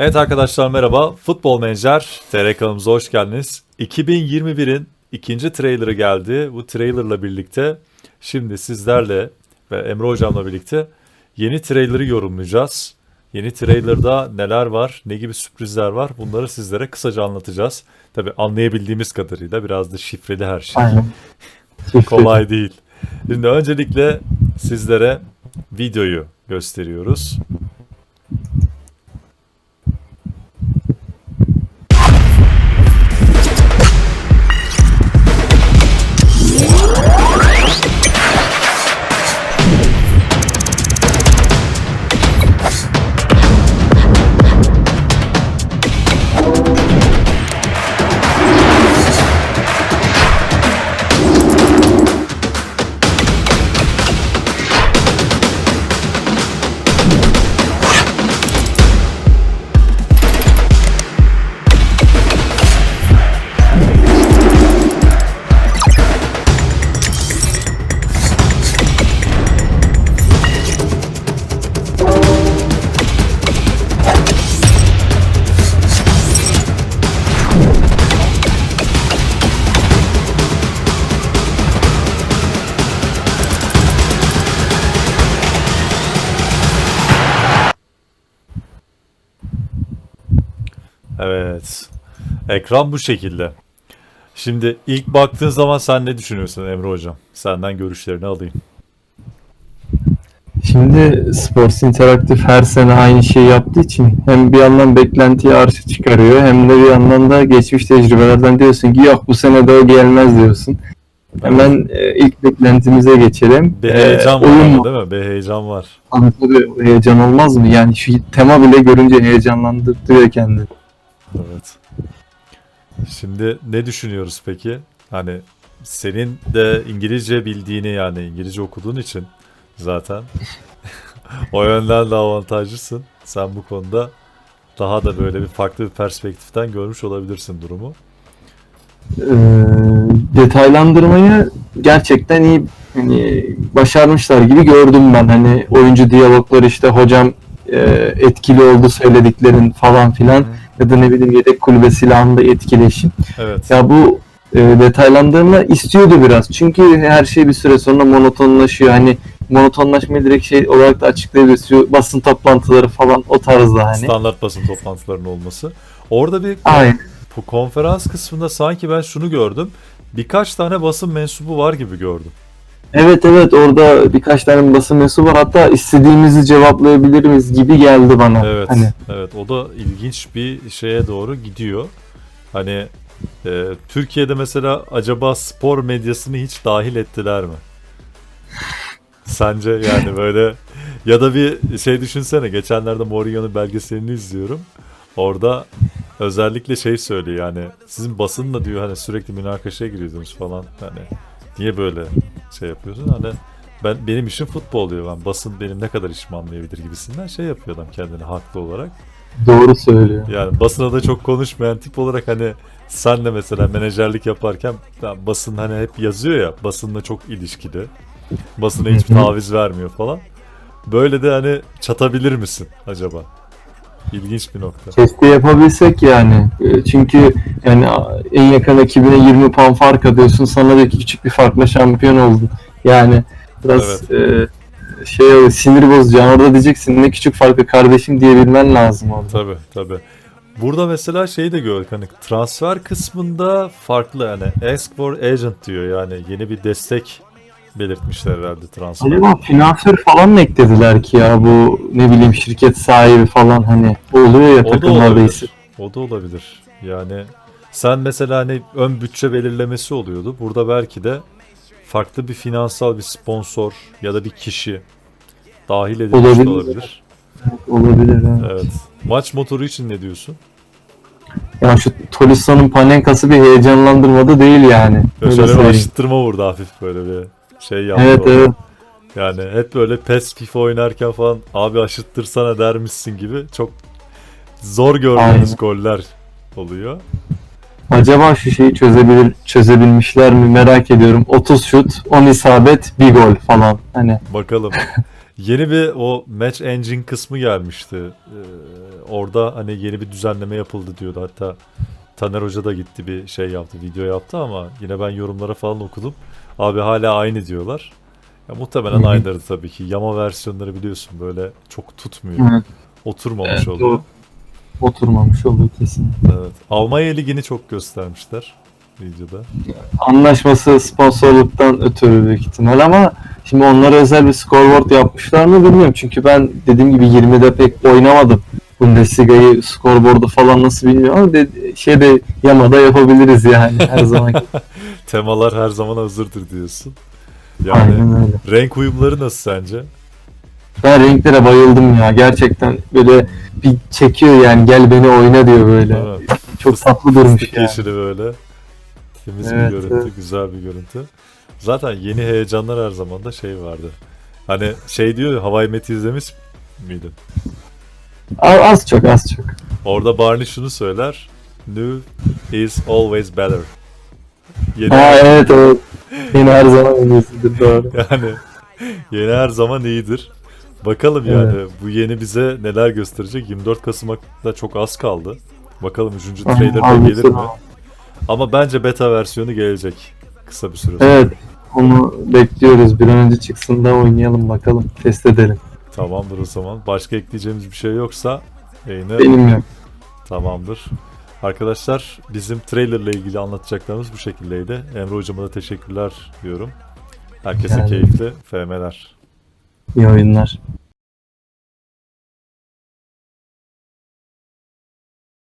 Evet arkadaşlar merhaba. Futbol Menajer TR kanalımıza hoş geldiniz. 2021'in ikinci trailerı geldi. Bu trailerla birlikte şimdi sizlerle ve Emre hocamla birlikte yeni trailerı yorumlayacağız. Yeni trailerda neler var, ne gibi sürprizler var bunları sizlere kısaca anlatacağız. Tabi anlayabildiğimiz kadarıyla biraz da şifreli her şey. Aynen. Kolay değil. Şimdi öncelikle sizlere videoyu gösteriyoruz. Evet. Ekran bu şekilde. Şimdi ilk baktığın zaman sen ne düşünüyorsun Emre hocam? Senden görüşlerini alayım. Şimdi Sports Interactive her sene aynı şeyi yaptığı için hem bir yandan beklentiyi arşa çıkarıyor hem de bir yandan da geçmiş tecrübelerden diyorsun ki yok bu sene de o gelmez diyorsun. Hemen e, ilk beklentimize geçelim. Bir heyecan var oyun değil mi? Bir heyecan var. Tabii, heyecan olmaz mı? Yani şu tema bile görünce heyecanlandırıyor kendini. Evet. Şimdi ne düşünüyoruz peki? Hani senin de İngilizce bildiğini yani İngilizce okuduğun için zaten o yönden de avantajlısın. Sen bu konuda daha da böyle bir farklı bir perspektiften görmüş olabilirsin durumu. e, detaylandırmayı gerçekten iyi hani başarmışlar gibi gördüm ben. Hani oyuncu diyalogları işte hocam e, etkili oldu söylediklerin falan filan ya da ne bileyim yedek kulübe silahında etkileşim. Evet. Ya bu e, detaylandırma istiyordu biraz. Çünkü her şey bir süre sonra monotonlaşıyor. Hani monotonlaşmayı direkt şey olarak da açıklayabiliriz. Basın toplantıları falan o tarzda hani. Standart basın toplantılarının olması. Orada bir Aynen. bu konferans kısmında sanki ben şunu gördüm. Birkaç tane basın mensubu var gibi gördüm. Evet evet orada birkaç tane basın mensubu var. Hatta istediğimizi cevaplayabilir miyiz gibi geldi bana. Evet. Hani Evet o da ilginç bir şeye doğru gidiyor. Hani e, Türkiye'de mesela acaba spor medyasını hiç dahil ettiler mi? Sence yani böyle ya da bir şey düşünsene geçenlerde Mourinho'nun belgeselini izliyorum. Orada özellikle şey söylüyor yani sizin basınla diyor hani sürekli münakaşaya giriyordunuz falan hani niye böyle şey yapıyorsun hani ben benim işim futbol diyor ben basın benim ne kadar işimi anlayabilir gibisinden şey yapıyor adam kendini haklı olarak. doğru söylüyor. Yani basına da çok konuşmayan tip olarak hani sen de mesela menajerlik yaparken basın hani hep yazıyor ya basınla çok ilişkili. Basına hiçbir taviz vermiyor falan. Böyle de hani çatabilir misin acaba? İlginç bir nokta. Keşke yapabilsek yani. E, Çünkü yani en yakın ekibine 20 puan fark atıyorsun. Sana da küçük bir farkla şampiyon oldun. Yani biraz e, şey sinir bozucu. Yani orada diyeceksin ne küçük farkı kardeşim diyebilmen lazım orada. Tabi tabi. Burada mesela şeyi de gördük hani transfer kısmında farklı yani ask for agent diyor yani yeni bir destek belirtmişler herhalde transfer. Acaba finansör falan mı eklediler ki ya bu ne bileyim şirket sahibi falan hani oluyor ya takımlarda isim. O da olabilir. Yani sen mesela hani ön bütçe belirlemesi oluyordu. Burada belki de farklı bir finansal bir sponsor ya da bir kişi dahil edilmiş Olabilir. olabilir. Olabilir evet. Evet. Maç motoru için ne diyorsun? Ya şu Tolissa'nın Panenka'sı bir heyecanlandırmadı değil yani. Öyle Mesela söyleyeyim. aşıttırma vurdu hafif böyle bir şey yaptı. Evet orada. evet. Yani hep böyle PES FIFA oynarken falan abi aşıttırsana dermişsin gibi çok zor gördüğümüz Aynen. goller oluyor. Acaba şu şeyi çözebilir çözebilmişler mi merak ediyorum. 30 şut, 10 isabet, bir gol falan. Hani Bakalım. Yeni bir o match engine kısmı gelmişti. Ee, orada hani yeni bir düzenleme yapıldı diyordu. Hatta Taner Hoca da gitti bir şey yaptı, video yaptı ama yine ben yorumlara falan okudum. Abi hala aynı diyorlar. Ya muhtemelen aynıları tabii ki. Yama versiyonları biliyorsun böyle çok tutmuyor. Evet. Oturmamış Evet, oluyor. oturmamış oluyor kesin. Evet. Almanya ligini çok göstermişler videoda. Anlaşması sponsorluktan ötürü büyük ihtimal ama şimdi onlara özel bir scoreboard yapmışlar mı bilmiyorum. Çünkü ben dediğim gibi 20'de pek oynamadım. Bundesliga'yı scoreboard'u falan nasıl bilmiyorum ama de, şeyde Yamada yapabiliriz yani her zaman. Temalar her zaman hazırdır diyorsun. Yani Aynen öyle. renk uyumları nasıl sence? Ben renklere bayıldım ya. Gerçekten böyle bir çekiyor yani gel beni oyna diyor böyle. Mi? Çok tatlı durmuş yani. yeşili böyle. Temiz Evet, bir görüntü, evet. güzel bir görüntü. Zaten yeni heyecanlar her zaman da şey vardı. Hani şey diyor Hawaii Met'i izlemiş miydin? Az, çok az çok. Orada Barney şunu söyler. New is always better. Yeni, Aa evet evet. Yine her zaman öylesidir doğru. yani yeni her zaman iyidir. Bakalım yani bu yeni bize neler gösterecek. 24 Kasım'a da çok az kaldı. Bakalım 3. trailer Abi, gelir mi? Ama bence beta versiyonu gelecek kısa bir süre sonra. Evet. Onu bekliyoruz. Bir an önce çıksın da oynayalım bakalım. Test edelim. Tamamdır o zaman. Başka ekleyeceğimiz bir şey yoksa yayını Benim yok. tamamdır. Arkadaşlar bizim trailerla ilgili anlatacaklarımız bu şekildeydi. Emre hocama da teşekkürler diyorum. Herkese Yani. keyifli FM'ler. İyi oyunlar.